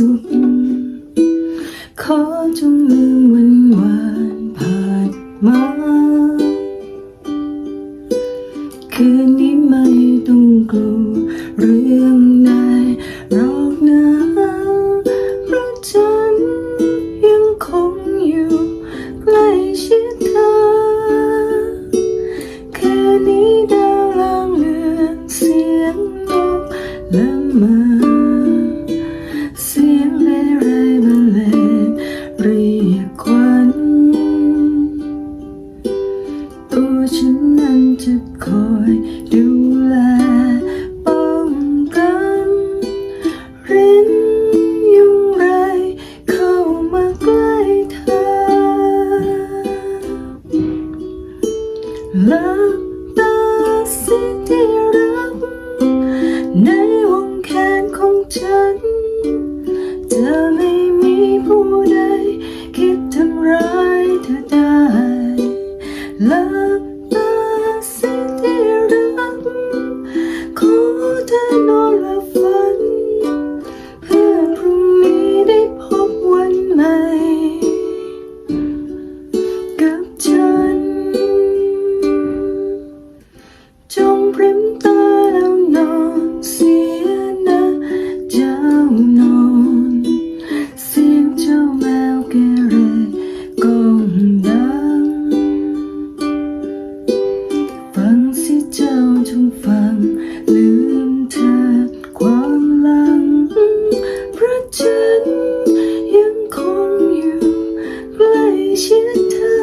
สุข ขอจงลืมวันวานผ่านมา คืนนี้ไม่ต้องกลัวเรื่องใดรอกนะเพราะฉันยังคงอยู่ใกล้ชิดเธอ คืนนี้ดาวลางเลือนเสียงนกละเมอ จะคอยดูแลป้องกันรินยุงไรเข้ามาใกล้เธอแล้วตาสิที่รัก ลืมเธอความลังเระฉันยังคงอยู่ใกล้ชิดเธอ